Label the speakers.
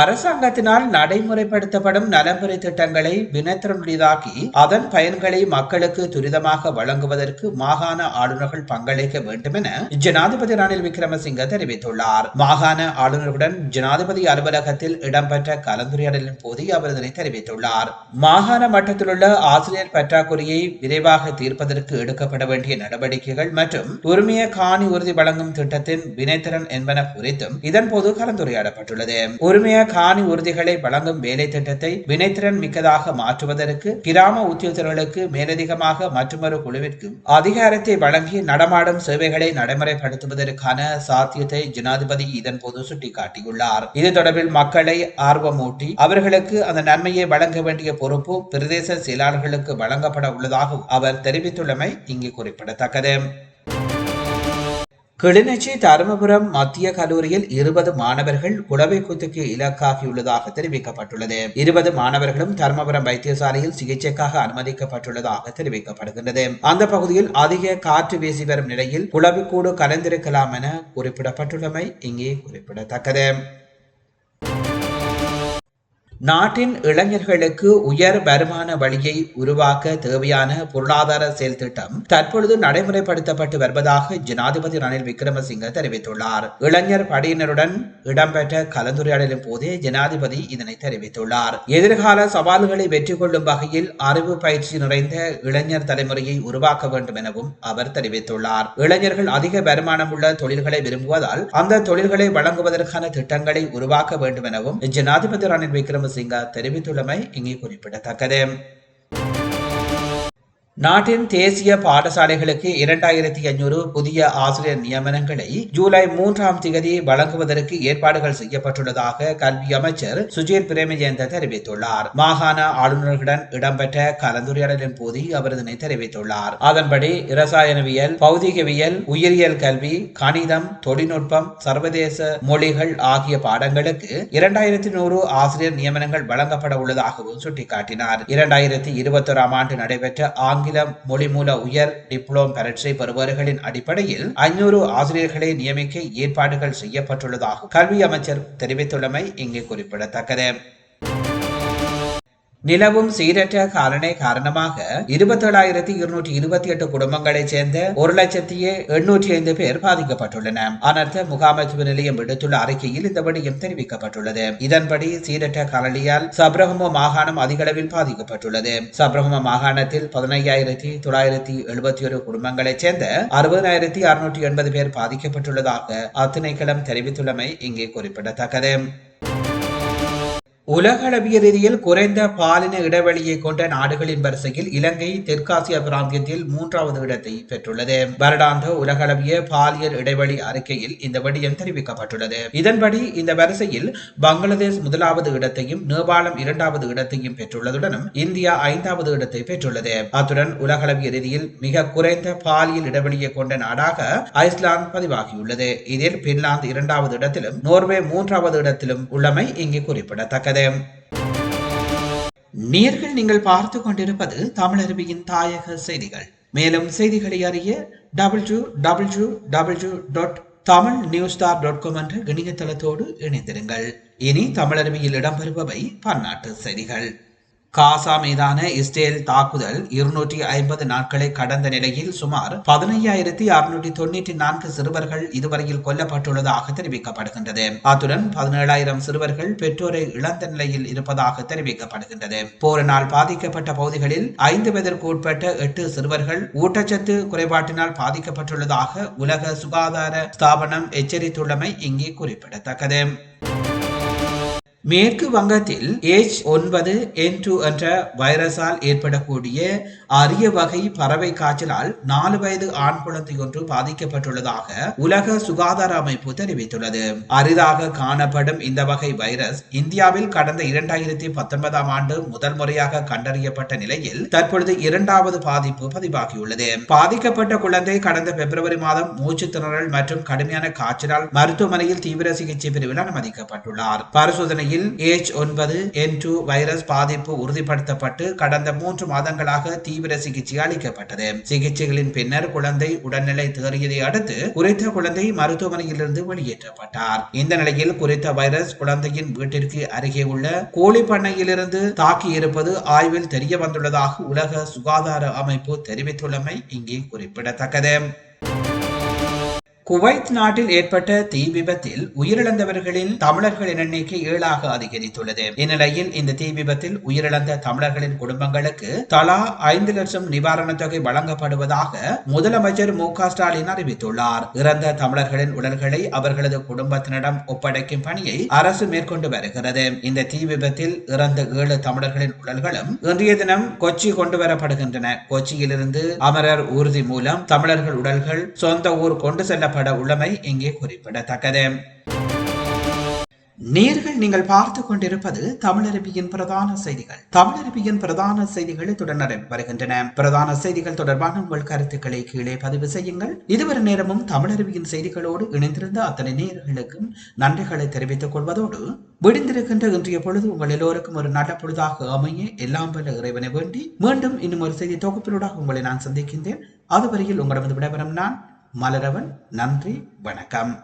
Speaker 1: அரசாங்கத்தினால் நடைமுறைப்படுத்தப்படும் நலமுறை திட்டங்களை வினத்திறனுடையதாக்கி அதன் பயன்களை மக்களுக்கு துரிதமாக வழங்குவதற்கு மாகாண ஆளுநர்கள் பங்களிக்க வேண்டும் என ஜனாதிபதி ரணில் விக்ரமசிங்க தெரிவித்துள்ளார் மாகாண ஆளுநருடன் ஜனாதிபதி அலுவலகத்தில் இடம்பெற்ற கலந்துரையாடலின் போது அவர் இதனை தெரிவித்துள்ளார் மாகாண மட்டத்திலுள்ள ஆசிரியர் பற்றாக்குறையை விரைவாக தீர்ப்பதற்கு எடுக்கப்பட வேண்டிய நடவடிக்கைகள் மற்றும் உரிமைய காணி உறுதி வழங்கும் திட்டத்தின் வினைத்திறன் என்பன குறித்தும் இதன்போது கலந்துரையாடப்பட்டுள்ளது உரிமை காணி உறுதிகளை வழங்கும் வேலை திட்டத்தை வினைத்திறன் மிக்கதாக மாற்றுவதற்கு கிராம உத்தியோகர்களுக்கு மேலதிகமாக மற்றொரு குழுவிற்கு அதிகாரத்தை வழங்கி நடமாடும் சேவைகளை நடைமுறைப்படுத்துவதற்கான சாத்தியத்தை ஜனாதிபதி இதன் போது சுட்டிக்காட்டியுள்ளார் இது தொடர்பில் மக்களை ஆர்வமூட்டி அவர்களுக்கு அந்த நன்மையை வழங்க வேண்டிய பொறுப்பு பிரதேச செயலாளர்களுக்கு வழங்கப்பட உள்ளதாகவும் அவர் தெரிவித்துள்ளமை இங்கு குறிப்பிடத்தக்கது கிளிநொச்சி தருமபுரம் மத்திய கல்லூரியில் இருபது மாணவர்கள் குடவை குத்துக்கு இலக்காகியுள்ளதாக தெரிவிக்கப்பட்டுள்ளது இருபது மாணவர்களும் தருமபுரம் வைத்தியசாலையில் சிகிச்சைக்காக அனுமதிக்கப்பட்டுள்ளதாக தெரிவிக்கப்படுகின்றது அந்த பகுதியில் அதிக காற்று வீசி வரும் நிலையில் குளவிக்கூடு கலந்திருக்கலாம் என குறிப்பிடப்பட்டுள்ளமை இங்கே குறிப்பிடத்தக்கது நாட்டின் இளைஞர்களுக்கு உயர் வருமான வழியை உருவாக்க தேவையான பொருளாதார செயல் திட்டம் தற்பொழுது நடைமுறைப்படுத்தப்பட்டு வருவதாக ஜனாதிபதி ரணில் விக்ரமசிங்க தெரிவித்துள்ளார் இளைஞர் படையினருடன் இடம்பெற்ற கலந்துரையாடலின் போதே ஜனாதிபதி இதனை தெரிவித்துள்ளார் எதிர்கால சவால்களை வெற்றி கொள்ளும் வகையில் அறிவு பயிற்சி நிறைந்த இளைஞர் தலைமுறையை உருவாக்க வேண்டும் எனவும் அவர் தெரிவித்துள்ளார் இளைஞர்கள் அதிக வருமானம் உள்ள தொழில்களை விரும்புவதால் அந்த தொழில்களை வழங்குவதற்கான திட்டங்களை உருவாக்க வேண்டும் எனவும் ஜனாதிபதி ரணில் விக்ரம சிங்கா தெரிவித்துள்ளமை இங்கே குறிப்பிடத்தக்கது நாட்டின் தேசிய பாடசாலைகளுக்கு இரண்டாயிரத்தி ஐநூறு புதிய ஆசிரியர் நியமனங்களை ஜூலை மூன்றாம் திகதி வழங்குவதற்கு ஏற்பாடுகள் செய்யப்பட்டுள்ளதாக கல்வி அமைச்சர் சுஜீர் பிரேமஜயந்த தெரிவித்துள்ளார் மாகாண ஆளுநர்களுடன் இடம்பெற்ற கலந்துரையாடலின் போது அவர் இதனை தெரிவித்துள்ளார் அதன்படி இரசாயனவியல் பௌதிகவியல் உயிரியல் கல்வி கணிதம் தொழில்நுட்பம் சர்வதேச மொழிகள் ஆகிய பாடங்களுக்கு இரண்டாயிரத்தி நூறு ஆசிரியர் நியமனங்கள் வழங்கப்பட உள்ளதாகவும் சுட்டிக்காட்டினார் இரண்டாயிரத்தி இருபத்தோராம் ஆண்டு நடைபெற்ற ஆங்க ஆங்கிலம் மொழிமூல உயர் டிப்ளோம் பரட்சை பெறுபவர்களின் அடிப்படையில் ஐநூறு ஆசிரியர்களை நியமிக்க ஏற்பாடுகள் செய்யப்பட்டுள்ளதாக கல்வி அமைச்சர் தெரிவித்துள்ளமை இங்கு குறிப்பிடத்தக்கது நிலவும் சீரற்ற காலனை காரணமாக இருபத்தேழாயிரத்தி இருநூற்றி இருபத்தி எட்டு குடும்பங்களைச் சேர்ந்த ஒரு லட்சத்தி எண்ணூற்றி ஐந்து பேர் பாதிக்கப்பட்டுள்ளன அனர்த்த முகாமைத்துவ நிலையம் விடுத்துள்ள அறிக்கையில் இந்த வடிவம் தெரிவிக்கப்பட்டுள்ளது இதன்படி சீரற்ற காலனியால் சப்ரஹம மாகாணம் அதிகளவில் பாதிக்கப்பட்டுள்ளது சப்ரஹம மாகாணத்தில் பதினையாயிரத்தி தொள்ளாயிரத்தி எழுபத்தி ஒரு குடும்பங்களைச் சேர்ந்த அறுபதாயிரத்தி அறுநூற்றி எண்பது பேர் பாதிக்கப்பட்டுள்ளதாக அத்திணைக்களம் தெரிவித்துள்ளமை இங்கே குறிப்பிடத்தக்கது உலகளவிய ரீதியில் குறைந்த பாலின இடைவெளியை கொண்ட நாடுகளின் வரிசையில் இலங்கை தெற்காசிய பிராந்தியத்தில் மூன்றாவது இடத்தை பெற்றுள்ளது வருடாந்த உலகளவிய பாலியல் இடைவெளி அறிக்கையில் இந்த விடயம் தெரிவிக்கப்பட்டுள்ளது இதன்படி இந்த வரிசையில் பங்களாதேஷ் முதலாவது இடத்தையும் நேபாளம் இரண்டாவது இடத்தையும் பெற்றுள்ளதுடனும் இந்தியா ஐந்தாவது இடத்தை பெற்றுள்ளது அத்துடன் உலகளவிய ரீதியில் மிக குறைந்த பாலியல் இடைவெளியை கொண்ட நாடாக ஐஸ்லாந்து பதிவாகியுள்ளது இதில் பின்லாந்து இரண்டாவது இடத்திலும் நோர்வே மூன்றாவது இடத்திலும் உள்ளமை இங்கு குறிப்பிடத்தக்கது குறிப்பிடத்தக்கது நேர்கள் நீங்கள் பார்த்து கொண்டிருப்பது தமிழருவியின் தாயக செய்திகள் மேலும் செய்திகளை அறிய double Tamil news star dot com என்ற இணையதளத்தோடு இணைந்திருங்கள் இனி தமிழருவியில் இடம்பெறுபவை பன்னாட்டு செய்திகள் காசா மீதான இஸ்ரேல் தாக்குதல் இருநூற்றி ஐம்பது நாட்களை கடந்த நிலையில் சுமார் பதினையாயிரத்தி அறுநூற்றி தொன்னூற்றி நான்கு சிறுவர்கள் இதுவரையில் கொல்லப்பட்டுள்ளதாக தெரிவிக்கப்படுகின்றது அத்துடன் பதினேழாயிரம் சிறுவர்கள் பெற்றோரை இழந்த நிலையில் இருப்பதாக தெரிவிக்கப்படுகின்றது போரினால் பாதிக்கப்பட்ட பகுதிகளில் ஐந்து பேருக்கு உட்பட்ட எட்டு சிறுவர்கள் ஊட்டச்சத்து குறைபாட்டினால் பாதிக்கப்பட்டுள்ளதாக உலக சுகாதார ஸ்தாபனம் எச்சரித்துள்ளமை இங்கே குறிப்பிடத்தக்கது மேற்கு வங்கத்தில் ஏச் ஒன்பது என் டூ என்ற வைரஸால் ஏற்படக்கூடிய அரிய வகை பறவை காய்ச்சலால் நாலு வயது ஆண் குழந்தை ஒன்று பாதிக்கப்பட்டுள்ளதாக உலக சுகாதார அமைப்பு தெரிவித்துள்ளது அரிதாக காணப்படும் இந்த வகை வைரஸ் இந்தியாவில் கடந்த இரண்டாயிரத்தி பத்தொன்பதாம் ஆண்டு முதல் முறையாக கண்டறியப்பட்ட நிலையில் தற்பொழுது இரண்டாவது பாதிப்பு பதிவாகியுள்ளது பாதிக்கப்பட்ட குழந்தை கடந்த பிப்ரவரி மாதம் மூச்சு திணறல் மற்றும் கடுமையான காய்ச்சலால் மருத்துவமனையில் தீவிர சிகிச்சை பிரிவில் அனுமதிக்கப்பட்டுள்ளார் பரிசோதனை இலங்கையில் ஏச் ஒன்பது என் டூ வைரஸ் பாதிப்பு உறுதிப்படுத்தப்பட்டு கடந்த மூன்று மாதங்களாக தீவிர சிகிச்சை அளிக்கப்பட்டது சிகிச்சைகளின் பின்னர் குழந்தை உடல்நிலை தேறியதை அடுத்து குறித்த குழந்தை மருத்துவமனையிலிருந்து வெளியேற்றப்பட்டார் இந்த நிலையில் குறித்த வைரஸ் குழந்தையின் வீட்டிற்கு அருகே உள்ள கோழி பண்ணையிலிருந்து தாக்கி இருப்பது ஆய்வில் தெரிய வந்துள்ளதாக உலக சுகாதார அமைப்பு தெரிவித்துள்ளமை இங்கே குறிப்பிடத்தக்கது குவைத் நாட்டில் ஏற்பட்ட தீ விபத்தில் உயிரிழந்தவர்களின் தமிழர்களின் எண்ணிக்கை ஏழாக அதிகரித்துள்ளது இந்நிலையில் இந்த தீ விபத்தில் உயிரிழந்த தமிழர்களின் குடும்பங்களுக்கு தலா ஐந்து லட்சம் நிவாரணத் தொகை வழங்கப்படுவதாக முதலமைச்சர் மு ஸ்டாலின் அறிவித்துள்ளார் இறந்த தமிழர்களின் உடல்களை அவர்களது குடும்பத்தினரிடம் ஒப்படைக்கும் பணியை அரசு மேற்கொண்டு வருகிறது இந்த தீ விபத்தில் இறந்த ஏழு தமிழர்களின் உடல்களும் இன்றைய தினம் கொச்சி கொண்டு வரப்படுகின்றன கொச்சியிலிருந்து அமரர் ஊர்தி மூலம் தமிழர்கள் உடல்கள் சொந்த ஊர் கொண்டு செல்ல கொள்ளப்பட உள்ளமை இங்கே குறிப்பிடத்தக்கது நேர்கள் நீங்கள் பார்த்து கொண்டிருப்பது தமிழரபியின் பிரதான செய்திகள் தமிழரபியின் பிரதான செய்திகள் தொடர் வருகின்றன பிரதான செய்திகள் தொடர்பான உங்கள் கருத்துக்களை கீழே பதிவு செய்யுங்கள் இதுவரை நேரமும் தமிழரபியின் செய்திகளோடு இணைந்திருந்த அத்தனை நேர்களுக்கும் நன்றிகளை தெரிவித்துக் கொள்வதோடு விடுந்திருக்கின்ற இன்றைய பொழுது உங்கள் எல்லோருக்கும் ஒரு நல்ல பொழுதாக அமைய எல்லாம் வல்ல இறைவனை வேண்டி மீண்டும் இன்னும் ஒரு செய்தி தொகுப்பினோட உங்களை நான் சந்திக்கின்றேன் அதுவரையில் உங்களது விடைபெறும் நான் மலரவன் நன்றி வணக்கம்